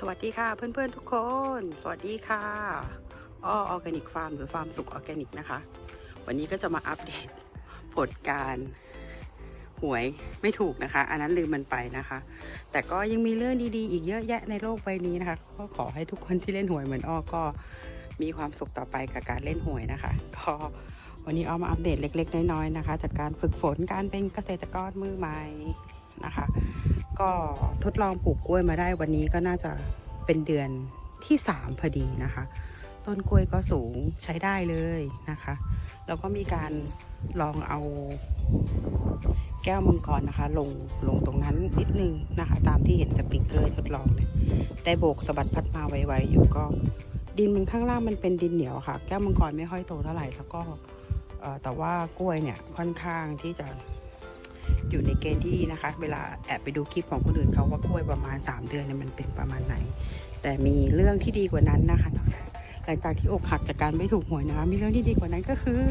สวัสดีค่ะเพื่อนๆทุกคน สวัสดีค่ะอ้อออร์แกนิกฟาร์มหรือฟาร์มสุขออร์แกนิกนะคะ วันนี้ก็จะมาอัปเดตผลการหวยไม่ถูกนะคะ อันนั้นลืมมันไปนะคะ แต่ก็ยังมีเรื่องดีๆ อีกเยอะแยะในโลกใบนี้นะคะ ก็ขอให้ทุกคนที่เล่นหวยเหมือนอ้อก็มีความสุขต่อไปกับการเล่นหวยนะคะก็วันนี้อ้อมาอัปเดตเล็ก ๆ น้อยๆนะคะ จากการฝึกฝนการเป็นเกษตรกรมือใหม่ นะคะ ก็ทดลองปลูกกล้วยมาได้วันนี้ก็น่าจะเป็นเดือนที่ 3 พอดีนะคะ ต้นกล้วยก็สูงใช้ได้เลยนะคะ แล้วก็มีการลองเอาแก้วมังกรนะคะ ลงลงตรงนั้นนิดนึงนะคะ ตามที่เห็นสปริงเกอร์ทดลองเนี่ยได้โบกสะบัดพัดมาไวๆอยู่ก็ ดินมันข้างล่างมันเป็นดินเหนียวค่ะ แก้วมังกรไม่ค่อยโตเท่าไหร่แล้วก็แต่ว่ากล้วยเนี่ยค่อนข้างที่จะ อยู่ในเกณฑ์ที่ดีนะคะ เวลาแอบไปดูคลิปของคนอื่นเขาว่ากล้วยประมาณ 3 เดือนเนี่ยมันเป็นประมาณไหน แต่มีเรื่องที่ดีกว่านั้นนะคะหลังจากที่อกหักจากการไม่ถูกหวยนะคะมีเรื่องที่ดีกว่านั้นก็คือ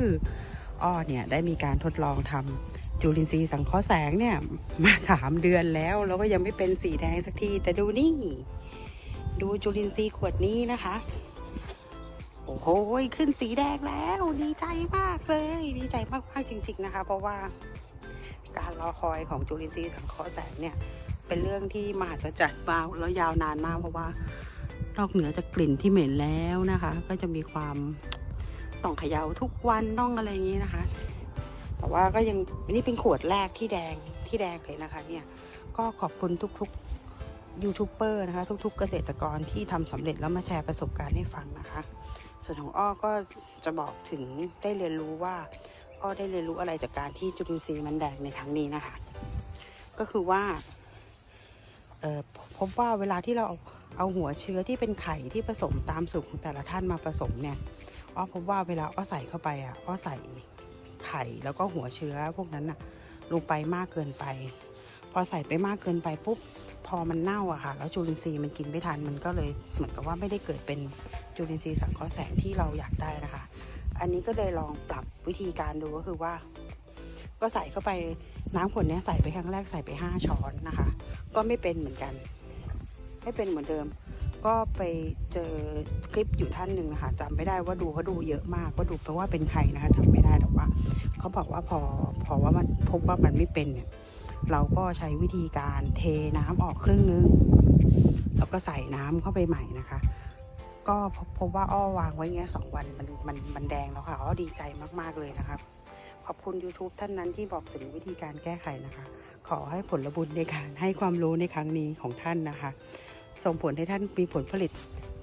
อ้อเนี่ยได้มีการทดลองทำจุลินทรีย์สังเคราะห์แสงเนี่ยมาสามเดือนแล้วแล้วก็ยังไม่เป็นสีแดงสักที แต่ดูนี่ ดูจุลินทรีย์ขวดนี้นะคะ โอ้โหขึ้นสีแดงแล้ว ดีใจมากเลย ดีใจมากๆจริง ๆนะคะ เพราะว่า การรอคอยของจุลินทรีย์สังเคราะห์แสงเนี่ย เป็นเรื่องที่มหัศจรรย์มาแล้วยาวนานมากเพราะว่า นอกเหนือจากกลิ่นที่เหม็นแล้วนะคะ ก็จะมีความต้องเขย่าทุกวันต้องอะไรอย่างนี้นะคะ แต่ว่าก็ยังนนี้เป็นขวดแรกที่แดงที่แดงเลยนะคะ เนี่ยก็ขอบคุณทุกๆยูทูบเบอร์นะคะ ทุก ๆ เกษตรกรที่ทำสำเร็จแล้วมาแชร์ประสบการณ์ให้ฟังนะคะ ส่วนของอ้อก็จะบอกถึงได้เรียนรู้ว่า ก็ได้เรียนรู้อะไรจากการที่จุลินทรีย์มันแดงในครั้งนี้นะคะ ก็คือว่าเออพบว่าเวลาที่เราเอาหัวเชื้อที่เป็นไข่ที่ผสมตามสูตรของแต่ละท่านมาผสมเนี่ยอ้อพบว่าเวลาอ้อใส่เข้าไปอะอ้อใส่ไข่แล้วก็หัวเชื้อพวกนั้นน่ะลงไปมากเกินไป พอใส่ไปมากเกินไปปุ๊บพอมันเน่าอะค่ะ แล้วจุลินทรีย์มันกินไม่ทันมันก็เลยเหมือนกับว่าไม่ได้เกิดเป็นจุลินทรีย์สังเคราะห์แสงที่เราอยากได้นะคะ อันนี้ก็เลยลองปรับวิธีการดูก็คือว่า ก็ใส่เข้าไปน้ำขวดนี้ใส่ไปครั้งแรกใส่ไปห้าช้อนนะคะ ก็ไม่เป็นเหมือนกัน ไม่เป็นเหมือนเดิม ก็ไปเจอคลิปอยู่ท่านหนึ่งนะคะจำไม่ได้ว่าดูเขาดูเยอะมากว่าดูแปลว่าเป็นใครนะคะจำไม่ได้แต่ว่าเขาบอกว่าพอพอว่ามันพบว่ามันไม่เป็นเนี่ยเราก็ใช้วิธีการเทน้ำออกครึ่งนึงแล้วก็ใส่น้ำเข้าไปใหม่นะคะ ก็พบพบว่าอ้อวางไว้เงี้ยสองวันมันมันมันแดงแล้วค่ะอ้อดีใจมากๆเลยนะครับ ขอบคุณ YouTube ท่านนั้นที่บอกถึงวิธีการแก้ไขนะคะ ขอให้ผลบุญในการให้ความรู้ในครั้งนี้ของท่านนะคะ ส่งผลให้ท่านมีผลผลิต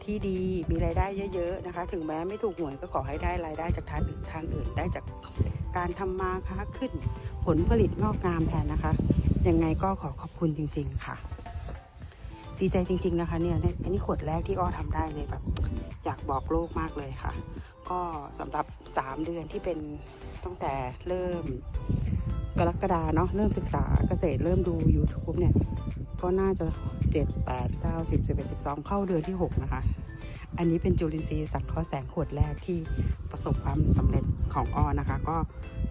ที่ดีมีรายได้เยอะๆนะคะ ถึงแม้ไม่ถูกหวยก็ขอให้ได้รายได้จากทางอื่นทางอื่นได้จากการทำมาค้าขึ้น ผลผลิตงอกงามแทนนะคะ ยังไงก็ขอขอบคุณจริง ๆ ค่ะ ดีใจจริง ๆ นะคะเนี่ยอันนี้ขวดแรกที่อ้อทำได้เลยแบบอยากบอกโลกมากเลยค่ะ ก็สำหรับ 3 เดือนที่เป็นตั้งแต่เริ่มกรกฎาเนาะเริ่มศึกษาเกษตรเริ่มดู YouTube เนี่ย ก็น่าจะ 7 8 9 10 11 12 เข้าเดือนที่ 6 นะคะ อันนี้เป็นจุลินทรีย์สังเคราะห์แสงขวดแรกที่ประสบความสำเร็จของอ้อนะคะ ก็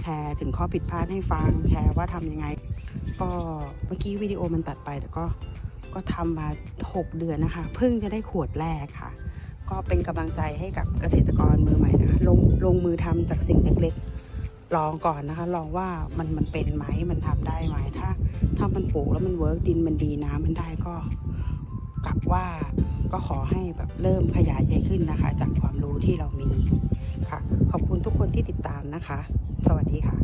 แชร์ถึงข้อผิดพลาดให้ฟัง แชร์ว่าทำยังไง ก็เมื่อกี้วิดีโอมันตัดไปแต่ก็ ก็ทำมา 6 เดือนนะคะเพิ่งจะได้ขวดแรกค่ะ ก็เป็นกำลังใจให้กับเกษตรกรมือใหม่นะคะลงลงมือทำจากสิ่งเล็กๆ ลองก่อนนะคะ ลองว่ามันมันเป็นไหมมันทำได้ไหมถ้าถ้ามันปลูกแล้วมันเวิร์กดินมันดีน้ำมันได้ก็กลับว่าก็ขอให้แบบเริ่มขยายใหญ่ขึ้นนะคะ จากความรู้ที่เรามีค่ะ ขอบคุณทุกคนที่ติดตามนะคะ สวัสดีค่ะ